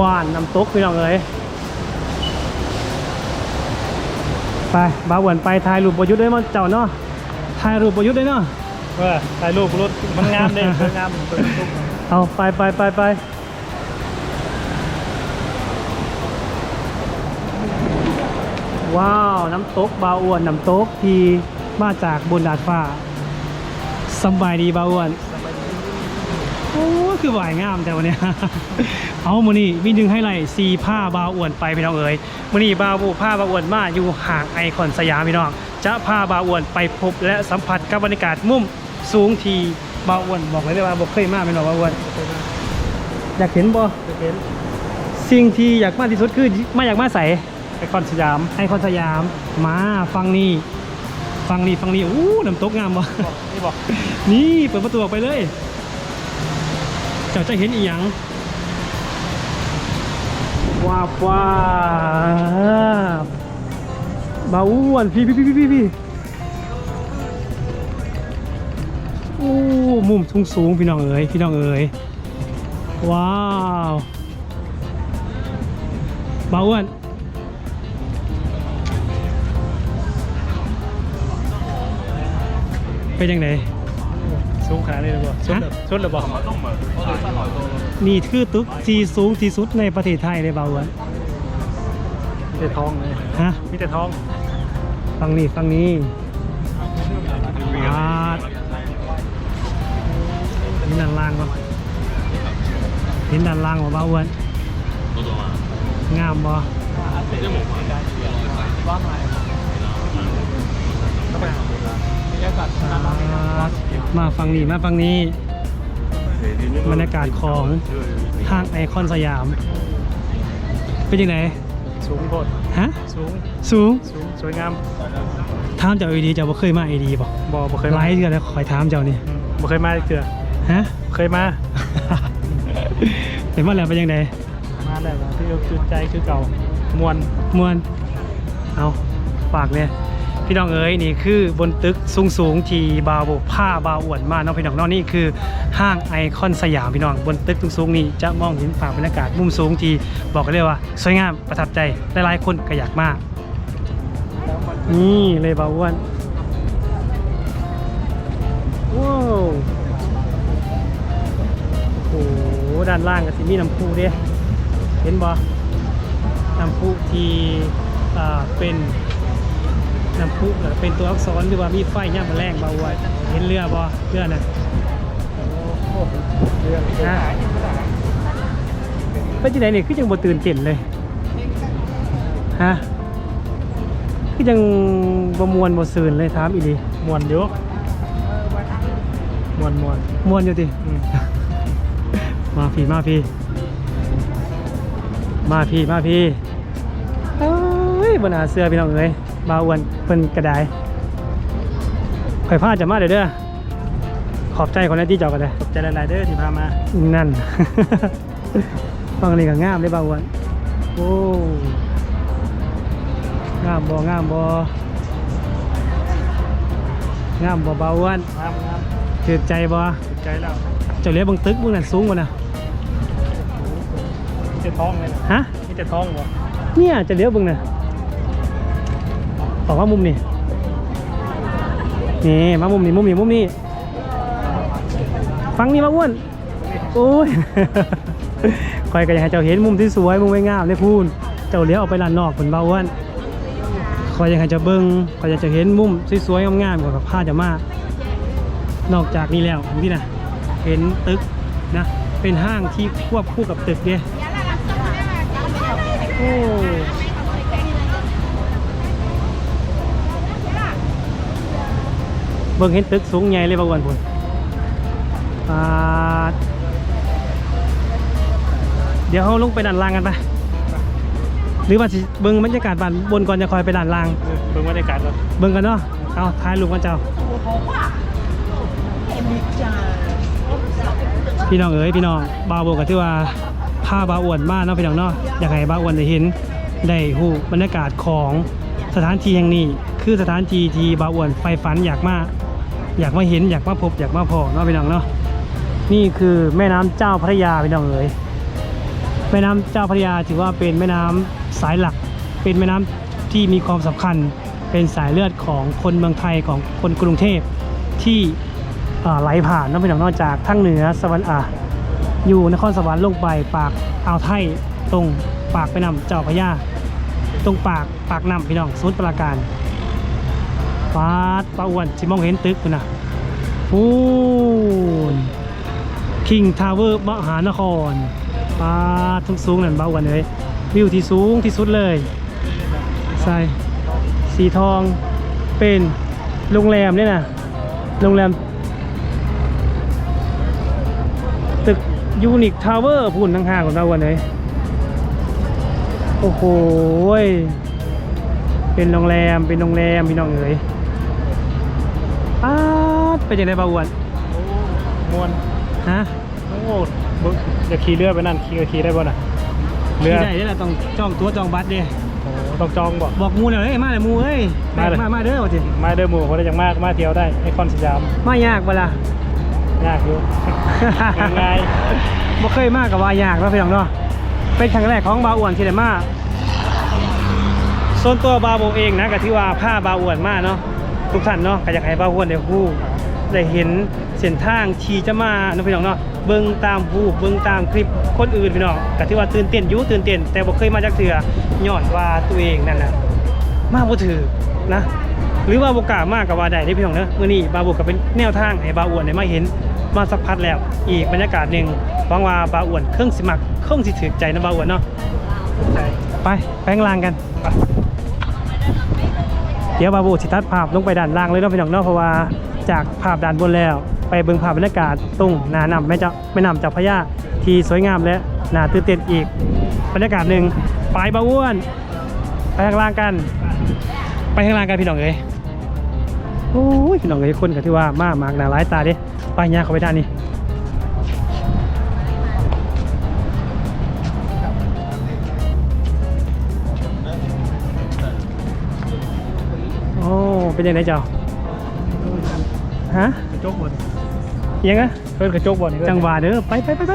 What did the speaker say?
ว่านน้ำตกพี่น้องเอ้ยไปบ่าวอ้วนไปถ่ายรูปประยุทธ์ด้วยมั้งเจ้าเนาะถ่ายรูปประยุทธ์ด้วยเนาะเออถ่ายรูปรถมันงามเลยสวยงามเปิดทุกเอาไปไปไปไปว้าว น้ำตกบาอ้วนน้ำตกที่มาจากบนดาดฟ้าสำบายดีบาอ้วนโอ้ยคือหวายงามแต่วันเนี้ยเอามือนี่มีหนึ่งให้ไลท์ซีผ้าบาอ้วนไปพี่น้องเอ๋ยมือนี่บาบูผ้าบาอ้วนมาอยู่ห่างไอคอนสยามพี่น้อง จะพาบาอ้วนไปพบและสัมผัสกับบรรยากาศมุมสูงทีบาอ้วนบอกเลยได้ว่าบอกเคยมาเป็นหรอกบาอ้วนอยากเห็นบ่จะเห็นสิ่งที่อยากมากที่สุดคือมาอยากมาใส่ไอคอนสยาม ไอคอนสยามมาฟังนี่ฟังนี่ฟังนี่อู้น้ำตกงามบ่บอกนี่บอกนี่เปิดประตูออกไปเลยเจ้าจะเห็นอีหยังว้าวว้าบาอ้วนพี่พี่พี่พี่พี่โอ้มุมสูงสูงพี่น้องเอ๋ยพี่น้องเอ๋ยว้าวบาอ้วนเป็นยังไง สูงขนาดนี้เลยบ่ชุดฮะชุดเลยบ่นี่คือตึกที่สูงที่สุดในประเทศไทยเลยเบาอ้วนมีแต่ทองเลยฮะมีแต่ทองฟังนี่ฟังนี้อาดเห็นด้านล่างปะเห็นด้านล่างปะเบาอ้วนงามป มาฟังนี่มาฟังนี้บรรยากาศของห้างไอคอนสยาม เป็นยังไงสูงโคตรฮะสูงสูงสูงสวยงามถามเจ้าไอดีเจ้าบ่เคยมาไอดีบอกบ่บ่เคยไลมาฟ์เกันแล้วคอยถามเจ้านี่อืมบ่เคยมาเกือฮะเคยมาเป็นว่าแล้วเป็นยังไงมาแล้วนะที่จุดใจคือเก่ามวนมวนเอาฝากเนี่ย พี่น้องเอ๋ยนี่คือบนตึกสูงสูงที่บาวโบผ้าบาวอวดมาเนาะพี่น้องเนาะนี่คือห้างไอคอนสยามพี่น้องบนตึกสูงสูงนี่จะมองเห็นฝ่าบรรยากาศมุมสูงที่บอกกันเลยว่า สวยงามประทับใจหลายๆคนก็อยากมากนี่เลยบาวอ้วนว้าวโอ้โหด้านล่างก็สิมีน้ำพุเด้เห็นบ่น้ำพุที่อ่าเป็น น้ำพุหรือเป็นตัวอักษรหรือว่ามีไฟย่ามมาแรงบาวอ้วนเห็นเรือบ่เรือน่ะเรื่องฮะเป็นที่ไหนเนี่ยคือยังบ่ตื่นเต้นเลยฮะคือยังบ่มวนบ่ซืนเลยถามอีหลีมวนอยู่มวนมวนมวนอยู่ติอืมมาพี่มาพี่มาพี่มาพี่เอ้ยบนหาเสื้อพี่น้องเอ้ย บาวอ้วนเพิ่นกระไดข่อยพาจะมาเด้อเด้อขอบใจคนนั้นที่เจ้ากันเลยขอบใจหลายๆเด้อที่พามา นั่น ฟังนี่ก็งามเลยบาวอ้วนโอ้งามบ่งามบ่งามบ่บาวอ้วนงามงามถือใจบ่ถูกใจแล้วเจ้าเลี้ยเบางตึกมึงนั่นสูงกว่านะมีแต่ทองเลยนะฮะมีแต่ทองบ่เนี่ยจะเลี้ยวบึงนะ ออกมามุมนี่นี่มามุมนี่มุมนี่มุมนี่ฟังนี่มาอ้วนโอ้ยคอยก็อยากให้เจ้าเห็นมุมที่สวยมุมไม่งามได้พูนเจ้าเลี้ยวออกไปลานนอกผนเบาอ้วนคอยอยากให้เจ้าเบิ้งคอยอยากจะเห็นมุมสวยๆงามๆกว่ากับผ้าจะมากนอกจากนี้แล้วพี่นะเห็นตึกนะเป็นห้างที่ควบคู่กับตึกเนี่ยโอ้ เบิ่งเห็นตึกสูงใหญ่เลยบางวันพุ่นอ่าเดี๋ยวเขาลงไปด้านล่างกันไปหรือว่าสิเบิ่งบรรยากาศบ้านบนก่อนจะคอยไปด้านล่างเออเบิ่งบรรยากาศก่อนเบิ่งกันเนาะ เอาถ่ายรูปกันเจ้า พี่น้องเอ๋ยพี่น้องบาวโบกับที่ว่าผ้าบาวอ้วนมากเนาะพี่น้องเนาะ อยากให้บาวอ้วนได้เห็นได้หูบรรยากาศของสถานที่แห่งนี้ คือสถานที่ที่บาวอ้วนไฟฝันอยากมา อยากมาเห็นอยากมาพบอยากมาพอเนาะพี่น้องเนาะนี่คือแม่น้ำเจ้าพระยาพี่น้องเอ๋ยแม่น้ำเจ้าพระยาถือว่าเป็นแม่น้ำสายหลัก เป็นแม่น้ำที่มีความสำคัญ เป็นสายเลือดของคนเมืองไทยของคนกรุงเทพที่ไหลผ่านน้ำเป็นนอกจากทั้งเหนือสวรรค์อ่าอยู่นครสวรรค์ลงไปปากอ่าวไทยตรงปากแม่น้ำเจ้าพระยาตรงปากปากน้ำพี่น้องสุดปราการ ปาดปลาอ้วนที่มองเห็นตึกคุณนะฟูนคิงทาวเวอร์มหานครปาทุ่สูงนั่นปลาอ้วนเลยวิวที่สูงที่สุดเลยใช่สีทองเป็นโรงแรมเนี่ยนะโรงแรม ตึกยูนิคทาวเวอร์พุ่นทั้งห้างของเราวันเลยโอ้โหเป็นโรงแรมเป็นโรงแรมพี่น้องเอ๋ย ป๊าดเป็นยังไงบ้าวอ้วนโอ้มวนฮะโอ้บึจะขี่เรือไปนั่นขี่ก็ขี่ได้บ่น่ะเรือที่ไหนนี่แหละต้องจองตัวจองบัตรเด้โอ้ต้องจองบ่ บอกหมูเลยเอ้ยมาเลยหมูเอ้ยมาเลย มามาเด้อว่าจิมาเดินหมู่คนได้จังมากมาเที่ยวได้ไอคอนสยามมายากเวลา ยากอยู่ ง่ายบ่เคยมากกับว่ายากแล้วพี่น้องเนาะ เป็นครั้งแรกของบาวอ้วนที่ได้มาส่วนตัวบาวโบเองนะก็ที่ว่าผ้าบาวอ้วนมากเนาะ ทุกท่านเนาะก็อยากให้บาวอ้วนได้ฮู้ได้เห็นเส้นทางที่จะมาเนาะพี่น้องเนาะเบิ่งตามฮู้เบิ่งตามคลิปคนอื่นพี่น้องก็ที่ว่าตื่นเต้นอยู่ตื่นเต้นแต่บ่เคยมาจากเทื่อย้อนว่าตัวเองนั่นแหละมาบ่ถือนะ หรือว่าโอกล้ามากกับว่าได้เด้พี่น้องเนอะมื้อนี้บาบุกก็เป็นแนวทางให้บาอ้วนได้มาเห็นมาสักพักแล้ว อีกบรรยากาศหนึ่งหวังว่าบาอ้วนเครื่องสิมักเครื่องสิถือใจนะบาอ้วนเนาะไปไปข้างลางกันไป เดี๋ยวบาบุสิตัดภาพลงไปด้านล่างเลยเนาะพี่น้องเนาะเพราะว่าจากภาพด้านบนแล้ว ไปเบิ่งภาพบรรยากาศตรงนาน้ำแม่เจ้าแม่น้ำเจ้าพระยาที่สวยงามและน่าตื่นเต้นอีก บรรยากาศหนึ่งไปบาวอ้วนไปข้างล่างกัน ไปข้างล่างกันพี่น้องเอ้ยโอ้ยพี่น้องเอ้ยคนก็ที่ว่ามากมากหนาหลายตาเด้ไปยาเข้าไปด้านนี้ เป็นยังไงเจ้าฮะกระจกบ่นยังไงเพิ่นกระจกบ่นจังหวะเด้อไปไปไปไป